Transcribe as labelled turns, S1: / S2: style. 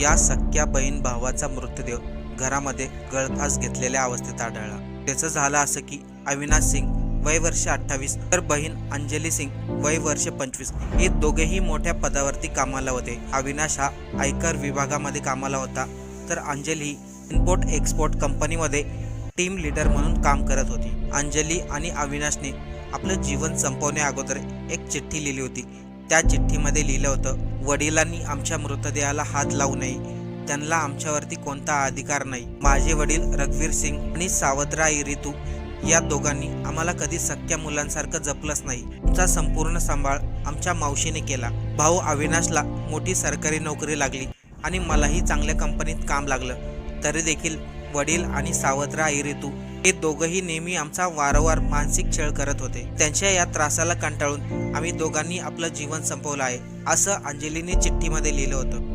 S1: या सख्या बहीण भावाचा मृतदेह घरामध्ये गळफास घेतलेल्या अवस्थेत आढळला. त्याचं झालं असं की अविनाश सिंग वय वर्ष अठ्ठावीस तर बहीण अंजली सिंग वय वर्ष पंचवीस. हे दोघेही मोठ्या पदावरती कामाला होते. अविनाश हा आयकर विभागामध्ये कामाला होता तर अंजली ही इम्पोर्ट एक्सपोर्ट कंपनीमध्ये टीम लीडर म्हणून काम करत होती. अंजली आणि अविनाशने आपलं जीवन संपवण्या अगोदर एक चिठ्ठी लिहिली होती. त्या चिठ्ठीमध्ये लिहिलं होतं वडिलांनी आमच्या मृतदेहाला हात लावू नये. त्यांना आमच्यावरती कोणता अधिकार नाही. माझे वडील रघवीर सिंग आणि सावधराई रितू या दोघांनी आम्हाला कधी सख्या मुलांसारखं जपलंच नाही. तुमचा संपूर्ण सांभाळ आमच्या मावशीने केला. भाऊ अविनाशला मोठी सरकारी नोकरी लागली आणि मलाही चांगल्या कंपनीत काम लागलं. तरी देखील वडील आणि सावत्र आई ऋतू हे दोघंही नेहमी आमचा वारंवार मानसिक छळ करत होते. त्यांच्या या त्रासाला कंटाळून आम्ही दोघांनी आपलं जीवन संपवलं आहे असं अंजलीने चिठ्ठीमध्ये लिहिलं होतं.